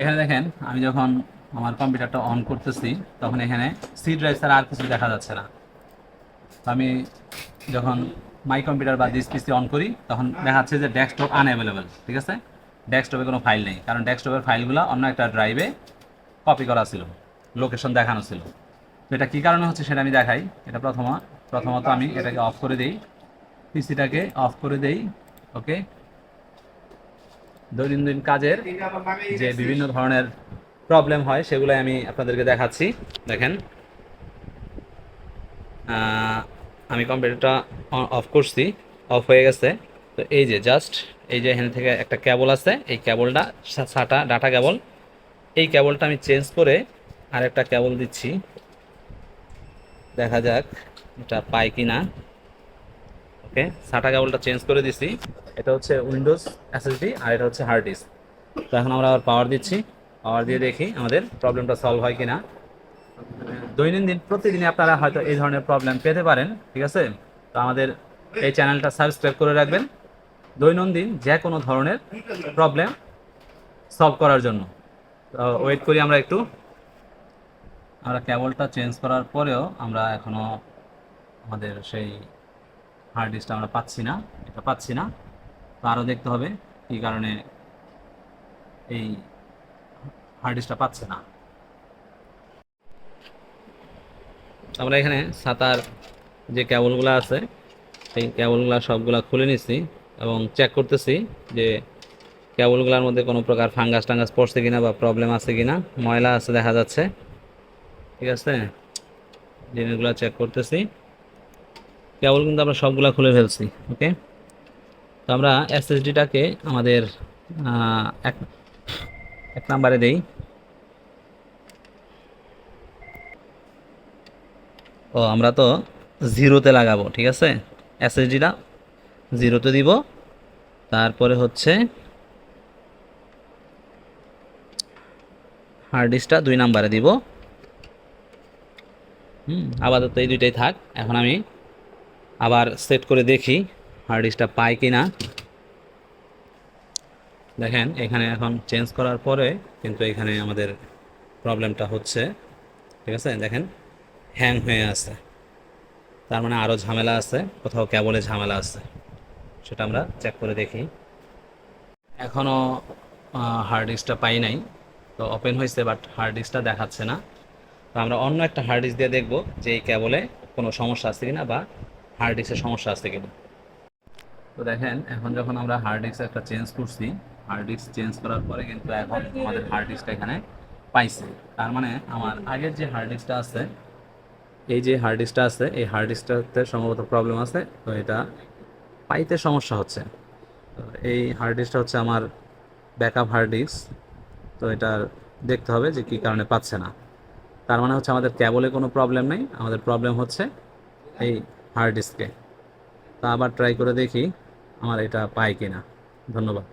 এখানে দেখেন, আমি যখন আমার কম্পিউটারটা অন করতেছি, তখন এখানে সি ড্রাইভ ছাড়া আর কিছু দেখা যাচ্ছে না। আমি যখন মাই কম্পিউটার বা ডিস পিসি অন করি, তখন দেখা যাচ্ছে যে ডেস্কটপ আনঅ্যাভেলেবেল ঠিক আছে? ডেস্কটপে কোনো ফাইল নেই, কারণ ডেস্কটপের ফাইলগুলো অন্য একটা ড্রাইভে কপি করা ছিল লোকেশন দেখানো ছিল। তো এটা কী কারণে হচ্ছে সেটা আমি দেখাই। এটা প্রথম প্রথমত আমি এটাকে অফ করে দিই পিসিটাকে অফ করে দেই ওকে দৈনন্দিন কাজের যে বিভিন্ন ধরনের প্রবলেম হয় সেগুলো আমি আপনাদেরকে দেখাচ্ছি। দেখেন। আমি কম্পিউটারটা অফ করছি। অফ হয়ে গেছে। তো এই যে জাস্ট এই যে এখান থেকে একটা কেবল আছে, এই কেবলটা সাটা ডাটা কেবল এই কেবলটা আমি চেঞ্জ করে আরেকটা কেবল দিচ্ছি। দেখা যাক এটা পাই কি না ওকে, সাটা কেবলটা চেঞ্জ করে দিছি। এটা হচ্ছে উইন্ডোজ এসএসডি আর এটা হচ্ছে হার্ড ডিস্ক। তো এখন আমরা আবার পাওয়ার দিচ্ছি। পাওয়ার দিয়ে দেখি আমাদের প্রবলেমটা সলভ হয় কিনা। দৈনন্দিন, প্রতিদিনই আপনারা হয়তো এই ধরনের প্রবলেম পেতে পারেন, ঠিক আছে? তো আমাদের এই চ্যানেলটা সাবস্ক্রাইব করে রাখবেন। দৈনন্দিন যে কোনো ধরনের প্রবলেম সলভ করার জন্য। ওয়েট করি আমরা একটু। আমরা কেবলটা চেঞ্জ করার পরেও আমরা এখনও আমাদের সেই হার্ড ডিস্কটা আমরা পাচ্ছি না, এটা পাচ্ছি না। তো আরও দেখতে হবে কী কারণে এই হার্ড ডিস্কটা পাচ্ছে না। আমরা এখানে সাতার যে কেবলগুলো আছে সেই কেবলগুলো সবগুলা খুলে নিচ্ছি এবং চেক করতেছি যে কেবলগুলোর মধ্যে কোনো প্রকার ফাঙ্গাস টাঙ্গাস পড়ছে কিনা বা প্রবলেম আছে কিনা, ময়লা আছে দেখা যাচ্ছে। ঠিক আছে? জিনিসগুলো চেক করতেছি। কেবল কিন্তু আমরা সবগুলা খুলে ফেলছি ওকে তো আমরা এসএসডিটাকে আমাদের এক এক নাম্বারে দেই। ও, আমরা তো জিরোতে লাগাবো, ঠিক আছে? এসএসডিটা জিরোতে দিব। তারপরে হচ্ছে হার্ড ডিস্কটা দুই নাম্বারে দিব। হুম, আপাতত এই দুইটাই থাক। এখন আমি আবার সেট করে দেখি হার্ড ডিস্কটা পাই কি না দেখেন, এখানে এখন চেঞ্জ করার পরে কিন্তু এখানে আমাদের প্রবলেমটা হচ্ছে। ঠিক আছে? দেখেন হ্যাং হয়ে আছে। তার মানে আরও ঝামেলা আছে, কোথাও কেবলে ঝামেলা আছে। সেটা আমরা চেক করে দেখি। এখনও হার্ড ডিস্কটা পাই নাই। তো ওপেন হয়েছে বাট হার্ড ডিস্কটা দেখাচ্ছে না। তো আমরা অন্য একটা হার্ড ডিস্ক দিয়ে দেখব যে এই কেবলে কোনো সমস্যা আছে কিনা বা হার্ড ডিস্কের সমস্যা আছে কিনা? তো দেখেন, এখন যখন আমরা হার্ড ডিস্ক একটা চেঞ্জ করছি হার্ড ডিস্ক চেঞ্জ করার পরে কিন্তু এখন আমাদের হার্ড ডিস্কটা এখানে পাইছে। তার মানে আমার আগের যে হার্ড ডিস্কটা আছে, এই যে হার্ড ডিস্কটা আছে, এই হার্ড ডিস্কটাতে সম্ভবত প্রবলেম আছে, তো এটা পাইতে সমস্যা হচ্ছে। তো এই হার্ড ডিস্কটা হচ্ছে আমার ব্যাকআপ হার্ড ডিস্ক তো এটা দেখতে হবে যে কী কারণে পাচ্ছে না। তার মানে হচ্ছে আমাদের ক্যাবলে কোনো প্রবলেম নেই, আমাদের প্রবলেম হচ্ছে এই হার্ড ডিস্কে তা আবার ট্রাই করে দেখি আমার এটা পাই কিনা। ধন্যবাদ।